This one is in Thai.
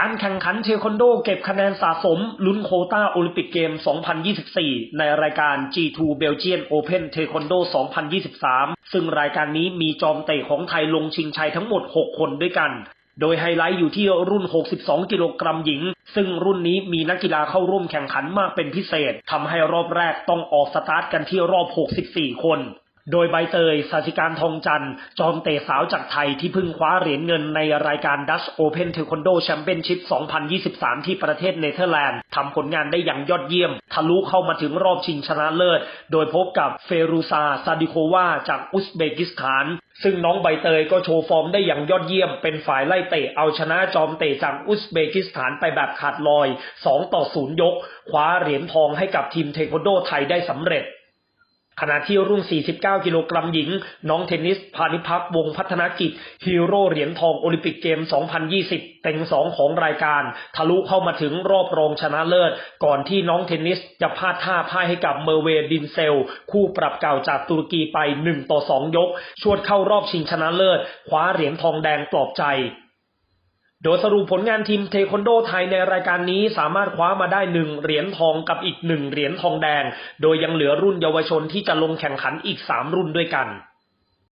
การแข่งขันเทควันโดเก็บคะแนนสะสมลุ้นโคต้าโอลิมปิกเกม 2024 ในรายการ G2 Belgian Open Taekwondo 2023 ซึ่งรายการนี้มีจอมเตะของไทยลงชิงชัยทั้งหมด 6 คนด้วยกัน โดยไฮไลท์อยู่ที่รุ่น 62 กิโลกรัมหญิง ซึ่งรุ่นนี้มีนักกีฬาเข้าร่วมแข่งขันมากเป็นพิเศษ ทำให้รอบแรกต้องออกสตาร์ทกันที่รอบ 64 คน โดยใบเตยสาธิการทองจันทร์จอมเตะสาวจากไทยที่เพิ่งคว้าเหรียญเงินในรายการ Dutch Open Taekwondo Championship 2023 ที่ประเทศเนเธอร์แลนด์ทำผลงานได้อย่างยอดเยี่ยม ทะลุเข้ามาถึงรอบชิงชนะเลิศ โดยพบกับเฟรูซาซาดิโควาจากอุซเบกิสถาน ซึ่งน้องใบเตยก็โชว์ฟอร์มได้อย่างยอดเยี่ยม เป็นฝ่ายไล่เตะเอาชนะจอมเตะจากอุซเบกิสถานไปแบบขาดลอย 2 ต่อ 0 ยก คว้าเหรียญทองให้กับทีมเทควันโดไทยได้สำเร็จ ขณะที่รุ่น 49 กิโลกรัมหญิง น้องเทนนิส พานิพักวงพัฒนกิจ ฮีโร่เหรียญทองโอลิมปิกเกม 2020 เต็งสองของรายการ ทะลุเข้ามาถึงรอบรองชนะเลิศ ก่อนที่น้องเทนนิสจะพลาดท่าพ่ายให้กับเมอร์เวดินเซล คู่ปรับเก่าจากตุรกีไป 1 ต่อ 2 ยก ชวดเข้ารอบชิงชนะเลิศ คว้าเหรียญทองแดงปลอบใจ โดยสรุปผลงานทีมเทควันโดไทยในรายการนี้สามารถคว้ามาได้หนึ่งเหรียญทองกับอีกหนึ่งเหรียญทองแดง โดยยังเหลือรุ่นเยาวชนที่จะลงแข่งขันอีกสามรุ่นด้วยกัน